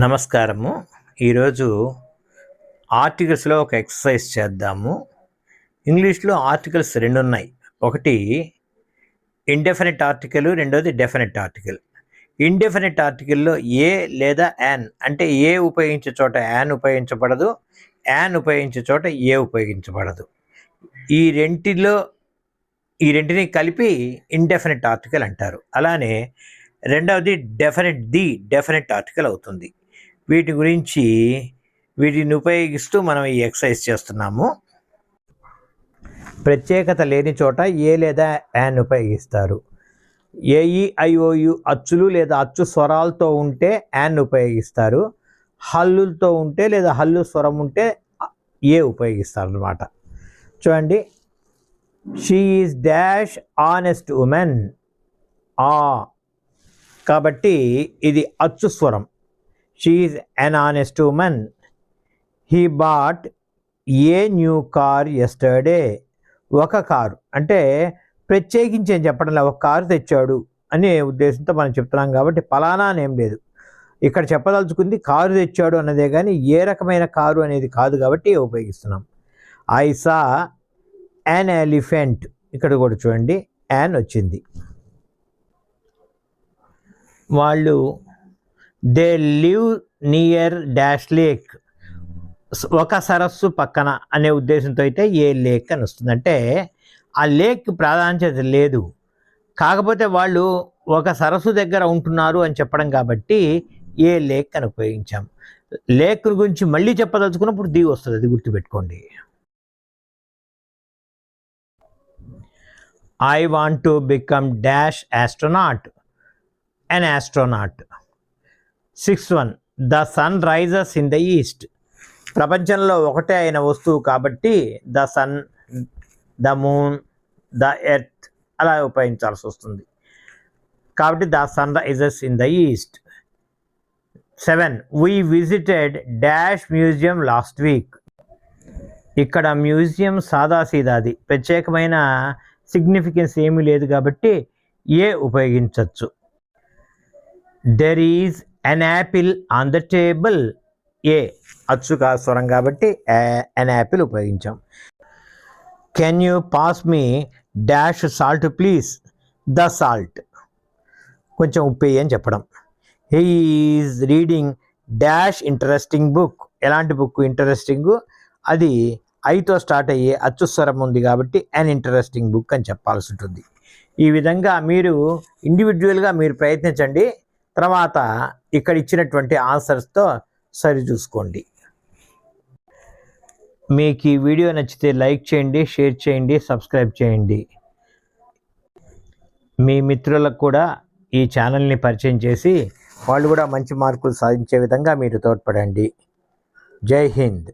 నమస్కారము. ఈరోజు ఆర్టికల్స్లో ఒక ఎక్సర్సైజ్ చేద్దాము. ఇంగ్లీష్లో ఆర్టికల్స్ రెండు ఉన్నాయి ఒకటి ఇండెఫినెట్ ఆర్టికల్ రెండోది డెఫినెట్ ఆర్టికల్ ఇండెఫినెట్ ఆర్టికల్లో ఏ లేదా యాన్ అంటే ఏ ఉపయోగించే చోట యాన్ ఉపయోగించబడదు యాన్ ఉపయోగించే చోట ఏ ఉపయోగించబడదు. ఈ రెంటిలో ఈ రెంటిని కలిపి ఇండెఫినెట్ ఆర్టికల్ అంటారు. అలానే రెండవది డెఫినెట్ ది డెఫినెట్ ఆర్టికల్ అవుతుంది. వీటి గురించి వీటిని ఉపయోగిస్తూ మనం ఈ ఎక్సర్సైజ్ చేస్తున్నాము. ప్రత్యేకత లేని చోట ఏ లేదా యాన్ ఉపయోగిస్తారు. ఏఈఐఓయు అచ్చులు లేదా అచ్చు స్వరాలతో ఉంటే యాన్ ఉపయోగిస్తారు. హల్లులతో ఉంటే లేదా హల్లు స్వరం ఉంటే ఏ ఉపయోగిస్తారు అనమాట చూడండి. She is dash honest woman ఆ. కాబట్టి ఇది అచ్చు స్వరం. She an honest woman he bought a new car yesterday ఒక కారు. అంటే ప్రత్యేకించి ఏం చెప్పడం లేదు. ఒక కారు తెచ్చాడు అనే ఉద్దేశంతో మనం చెప్తున్నాం కాబట్టి ఫలానా అనేం లేదు. ఇక్కడ చెప్పదలుచుకుంది కారు తెచ్చాడు అన్నదే కానీ ఏ రకమైన కారు అనేది కాదు కాబట్టి ఉపయోగిస్తున్నాం. ఐ సా యాన్ ఎలిఫెంట్ ఇక్కడ కూడా చూడండి. యాన్ వచ్చింది. వాళ్ళు they live near dash lake. ఒక సరస్సు పక్కన అనే ఉద్దేశంతో అయితే ఏ లేక్ అని వస్తుంది. అంటే ఆ లేక్ ప్రాధాన్యత లేదు. కాకపోతే వాళ్ళు ఒక సరస్సు దగ్గర ఉంటున్నారు అని చెప్పడం కాబట్టి ఏ లేక్ అని ఉపయోగించాం. లేక్ గురించి మళ్ళీ చెప్పదలుచుకున్నప్పుడు దిగి వస్తుంది. అది గుర్తుపెట్టుకోండి. I want to become dash astronaut an astronaut six one. The sun rises in the east. ప్రపంచంలో ఒకటే అయిన వస్తువు కాబట్టి the sun the moon the earth అలా ఉపయోగించాల్సి వస్తుంది. కాబట్టి the sun rises in the east. Seven. We visited dash museum last week. ఇక్కడ మ్యూజియం సాదాసీదాది. ప్రత్యేకమైన సిగ్నిఫికెన్స్ ఏమీ లేదు కాబట్టి ఏ ఉపయోగించవచ్చు there is an apple on the table A అచ్చుగా స్వరం కాబట్టి an apple ఉపయోగించాం. Can you pass me dash salt please the salt కొంచెం ఉప్పు అని చెప్పడం. He's reading dash interesting book ఎలాంటి బుక్ ఇంట్రెస్టింగ్ అది ఐతో స్టార్ట్ అయ్యే అచ్చుస్వరం ఉంది కాబట్టి అన్ ఇంట్రెస్టింగ్ బుక్ అని చెప్పాల్సి ఉంటుంది. ఈ విధంగా మీరు ఇండివిజువల్గా మీరు ప్రయత్నించండి. తర్వాత ఇక్కడ ఇచ్చినటువంటి ఆన్సర్స్తో సరి చూసుకోండి. మీకు ఈ వీడియో నచ్చితే లైక్ చేయండి షేర్ చేయండి సబ్స్క్రైబ్ చేయండి. మీ మిత్రులకు కూడా ఈ ఛానల్ని పరిచయం చేసి వాళ్ళు కూడా మంచి మార్కులు సాధించే విధంగా మీరు తోడ్పడండి. జై హింద్.